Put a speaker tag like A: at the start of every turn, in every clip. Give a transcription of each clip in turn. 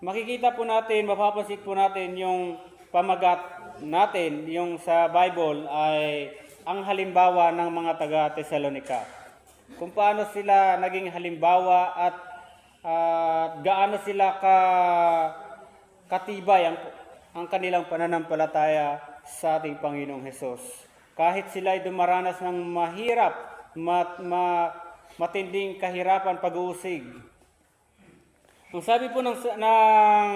A: makikita po natin, mapapansin po natin yung pamagat natin, yung sa Bible ay ang halimbawa ng mga taga Thessalonica. Kung paano sila naging halimbawa at at gaano sila ka katibay ang, ang kanilang pananampalataya sa ating Panginoong Hesus. Kahit sila ay dumaranas ng mahirap, mat, ma, matinding kahirapan, pag-uusig. Ang sabi po ng, ng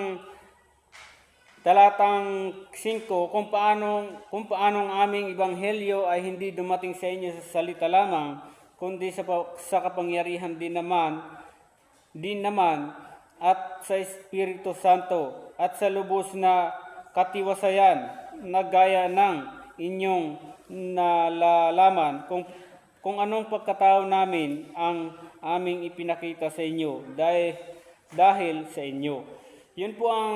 A: talatang 5 kung paano kung paano ang aming ebanghelyo ay hindi dumating sa inyo sa salita lamang kundi sa sa kapangyarihan din naman din naman at sa Espiritu Santo at sa lubos na katiwasayan na gaya ng inyong nalalaman. Kung kung anong pagkatao namin ang aming ipinakita sa inyo dahil dahil sa inyo. Yun po ang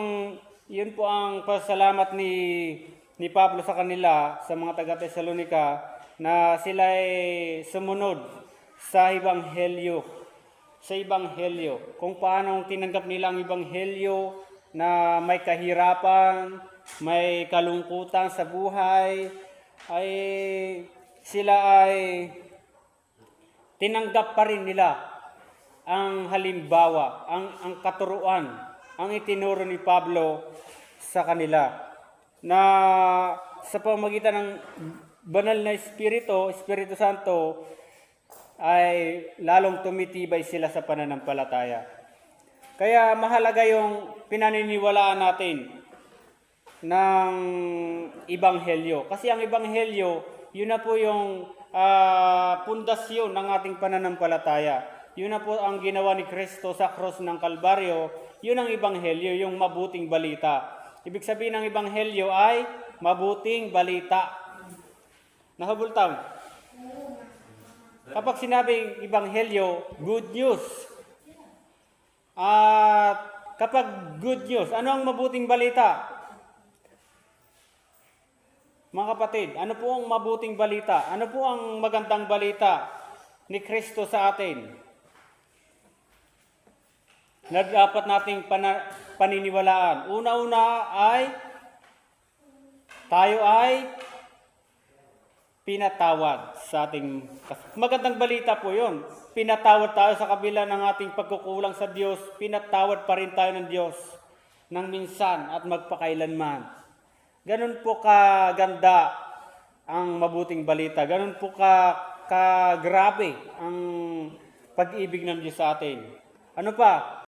A: yun po ang pasalamat ni ni Pablo sa kanila sa mga taga Thessalonica na sila ay sumunod sa ebanghelyo sa ebanghelyo kung paano tinanggap nila ang ebanghelyo na may kahirapan, may kalungkutan sa buhay ay sila ay tinanggap pa rin nila ang halimbawa, ang, ang katuruan, ang itinuro ni Pablo sa kanila na sa pamagitan ng banal na Espiritu, Espiritu Santo, ay lalong tumitibay sila sa pananampalataya. Kaya mahalaga yung pinaniniwalaan natin ng ibanghelyo. Kasi ang ibanghelyo, yun na po yung ah, pundasyon ng ating pananampalataya. Yun na po ang ginawa ni Kristo sa cross ng Kalbaryo. Yun ang ibanghelyo, yung mabuting balita. Ibig sabihin ng ibanghelyo ay mabuting balita. Nahabultaw. Kapag sinabing ibanghelyo, good news. At kapag good news, ano ang mabuting balita? Mga kapatid, ano po ang mabuting balita? Ano po ang magandang balita ni Kristo sa atin? Na dapat nating paniniwalaan. Una-una ay tayo ay pinatawad sa ating magandang balita po 'yon. Pinatawad tayo sa kabila ng ating pagkukulang sa Diyos, pinatawad pa rin tayo ng Diyos ng minsan at magpakailanman. Ganun po kaganda ang mabuting balita. Ganun po ka kagrabe ang pag-ibig ng Diyos sa atin. Ano pa?